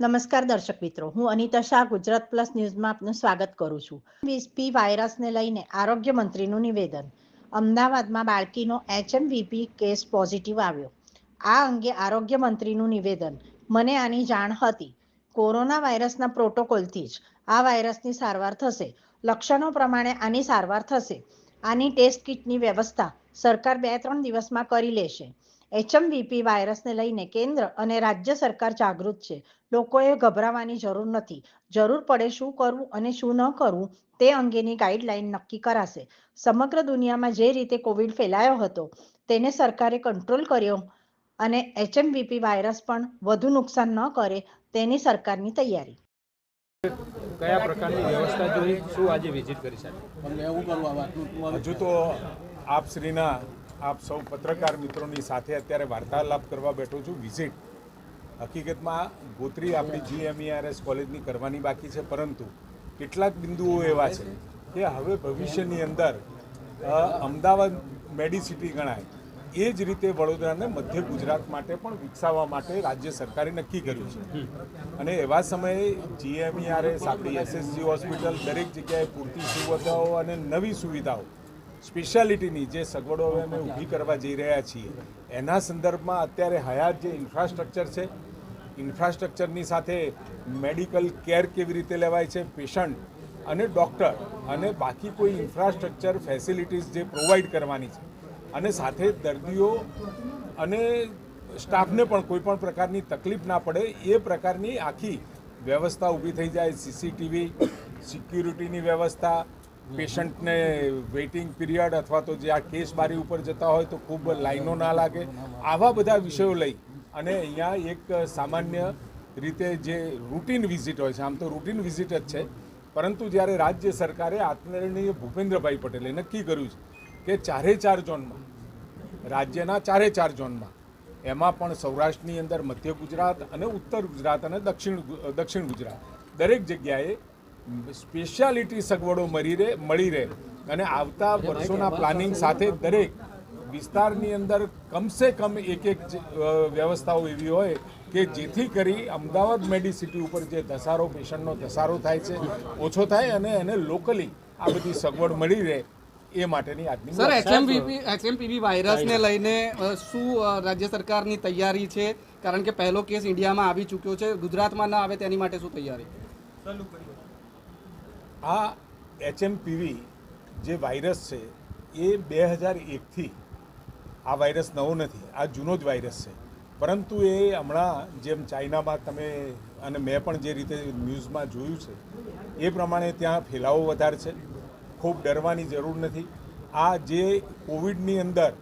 નમસ્કાર દર્શક મિત્રો, હું અનિતા શાહ, ગુજરાત પ્લસ ન્યૂઝમાં આપનું સ્વાગત કરું છું. વીસપી વાયરસને લઈને આરોગ્ય મંત્રીનું નિવેદન. અમદાવાદમાં બાળકીનો એચએમવીપી કેસ પોઝિટિવ આવ્યો. આ અંગે આરોગ્ય મંત્રીનું નિવેદન. મને આની જાણ હતી. કોરોના વાયરસના પ્રોટોકોલથી જ. આ વાયરસની સારવાર થશે. લક્ષણો પ્રમાણે આની સારવાર થશે. આની ટેસ્ટ કિટની વ્યવસ્થા સરકાર બે ત્રણ દિવસમાં કરી લેશે. એચએમવીપી વાયરસને લઈને કેન્દ્ર અને રાજ્ય સરકાર જાગૃત છે. લોકોએ ગભરાવાની જરૂર નથી. જરૂર પડે શું કરવું અને શું ન કરવું તે અંગેની ગાઈડલાઈન નક્કી કરાશે. સમગ્ર દુનિયામાં જે રીતે કોવિડ ફેલાયો હતો તેને સરકારે કંટ્રોલ કર્યો અને એચએમવીપી વાયરસ પણ વધુ નુકસાન ન કરે તેની સરકારની તૈયારી. કયા પ્રકારની વ્યવસ્થા જોઈ શું આજે વિઝિટ કરી શકે હજુ તો આપ શ્રીના આપ સૌ પત્રકાર મિત્રોની સાથે અત્યારે વાર્તાલાપ કરવા બેઠો છું. વિઝિટ હકીકતમાં ગોત્રી આપણી જીએમઈઆરએસ કોલેજની કરવાની બાકી છે, પરંતુ કેટલાક બિંદુઓ એવા છે કે હવે ભવિષ્યની અંદર અમદાવાદ મેડિસિટી ગણાય. એ જ રીતે વડોદરાને મધ્ય ગુજરાત માટે પણ વિકસાવવા માટે રાજ્ય સરકારે નક્કી કર્યું છે. અને એવા સમયે જીએમઈઆરએસ આપણી એસએસજી હોસ્પિટલ દરેક જગ્યાએ પૂરતી સુવિધાઓ અને નવી સુવિધાઓ સ્પેશિયાલિટીની જે સગવડો હવે અમે ઊભી કરવા જઈ રહ્યા છીએ, એના સંદર્ભમાં અત્યારે હયાત જે ઇન્ફ્રાસ્ટ્રક્ચર છે, ઇન્ફ્રાસ્ટ્રક્ચરની સાથે મેડિકલ કેર કેવી રીતે લેવાય છે, પેશન્ટ અને ડૉક્ટર અને બાકી કોઈ ઇન્ફ્રાસ્ટ્રક્ચર ફેસિલિટીઝ જે પ્રોવાઈડ કરવાની છે, અને સાથે દર્દીઓ અને સ્ટાફને પણ કોઈ પણ પ્રકારની તકલીફ ના પડે, એ પ્રકારની આખી વ્યવસ્થા ઊભી થઈ જાય, સીસીટીવી, સિક્યુરિટીની વ્યવસ્થા પેશન્ટને વેઇટિંગ પીરિયડ અથવા તો જે આ કેસ બારી ઉપર જતા હોય તો ખૂબ લાઈનો ના લાગે. આવા બધા વિષયો લઈ અને અહીંયા એક સામાન્ય રીતે જે રૂટીન વિઝિટ હોય છે, આમ તો રૂટીન વિઝિટ જ છે, પરંતુ જ્યારે રાજ્ય સરકારે આત્મનિર્ણય ભૂપેન્દ્રભાઈ પટેલે નક્કી કર્યું છે કે ચારે ચાર ઝોનમાં, રાજ્યના ચારે ચાર ઝોનમાં, એમાં પણ સૌરાષ્ટ્રની અંદર મધ્ય ગુજરાત અને ઉત્તર ગુજરાત અને દક્ષિણ દક્ષિણ ગુજરાત, દરેક જગ્યાએ સ્પેશિયાલિટી સગવડો મળી રહે મળી રહે. અને આવતા વર્ષોના પ્લાનિંગ સાથે દરેક વિસ્તારની અંદર કમસે કમ એક એક વ્યવસ્થાઓ એવી હોય કે જેથી કરી અમદાવાદ મેડિસિટી ઉપર જે ધસારો પેશન્ટનો ધસારો થાય છે ઓછો થાય અને એને લોકલી આ બધી સગવડ મળી રહે એ માટેની આજની સર એચએમપીવી એચએમપીવી વાયરસને લઈને શું રાજ્ય સરકારની તૈયારી છે? કારણ કે પહેલો કેસ ઇન્ડિયામાં આવી ચૂક્યો છે ગુજરાતમાં ના આવે તેની માટે શું તૈયારી? આ એચએમપીવી જે વાયરસ છે, એ બે હજાર એકથી આ વાયરસ નવો નથી, આ જૂનો જ વાયરસ છે. પરંતુ એ હમણાં જેમ ચાઇનામાં તમે અને મેં પણ જે રીતે ન્યૂઝમાં જોયું છે, એ પ્રમાણે ત્યાં ફેલાવો વધારે છે. ખૂબ ડરવાની જરૂર નથી. આ જે કોવિડની અંદર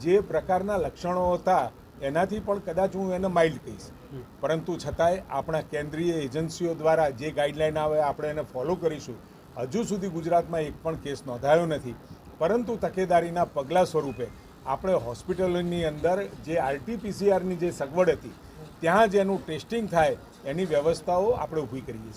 જે પ્રકારના લક્ષણો હતા એનાથી પણ કદાચ હું એને માઇલ્ડ કહીશ. પરંતુ છતાંય આપણા કેન્દ્રીય એજન્સીઓ દ્વારા જે ગાઈડલાઈન આવે આપણે એને ફોલો કરીશું. હજુ સુધી ગુજરાતમાં એક પણ કેસ નોંધાયો નથી. પરંતુ તકેદારીના પગલાં સ્વરૂપે આપણે હોસ્પિટલોની અંદર જે આરટીપીસીઆરની જે સગવડ હતી ત્યાં જ એનું ટેસ્ટિંગ થાય એની વ્યવસ્થાઓ આપણે ઊભી કરીએ છીએ.